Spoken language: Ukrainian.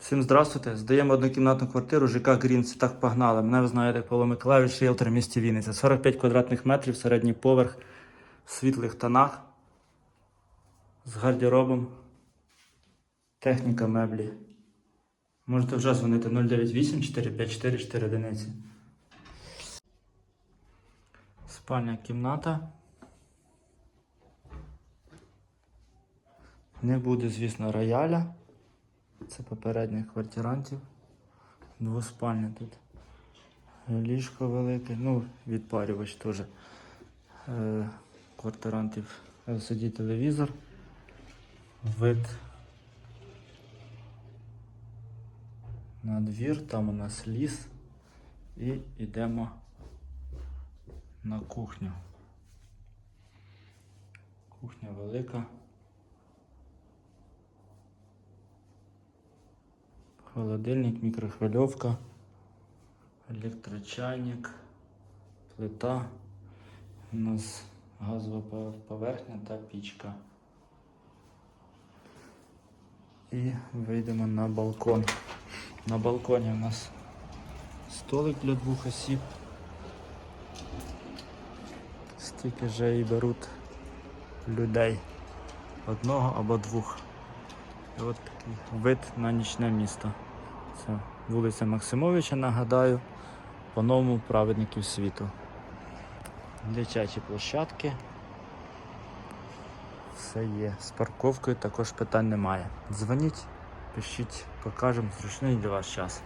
Всім здравствуйте. Здаємо однокімнатну квартиру ЖК Грін. Це так погнали. Мене ви знаєте, Павло Миколаївич, ріелтор в місті Вінниця. 45 квадратних метрів, середній поверх, в світлих тонах, з гардеробом, техніка меблі. Можете вже дзвонити 098 454 4 одиниці. Спальня кімната. Не буде, звісно, рояля. Це попередніх квартирантів. Двоспальня тут. Ліжко велике, ну, відпарювач теж. Е, квартирантів LCD телевізор. Вид на двір, там у нас ліс. І йдемо на кухню. Кухня велика. Холодильник, мікрохвильовка, електрочайник, плита. У нас газова поверхня та пічка. І вийдемо на балкон. На балконі у нас столик для двох осіб. Стільки вже і беруть людей. Одного або двох. І от такий вид на нічне місто. Це вулиця Максимовича, нагадаю, по-новому праведників світу. Дитячі площадки. Все є. З парковкою також питань немає. Дзвоніть, пишіть, покажемо зручний для вас час.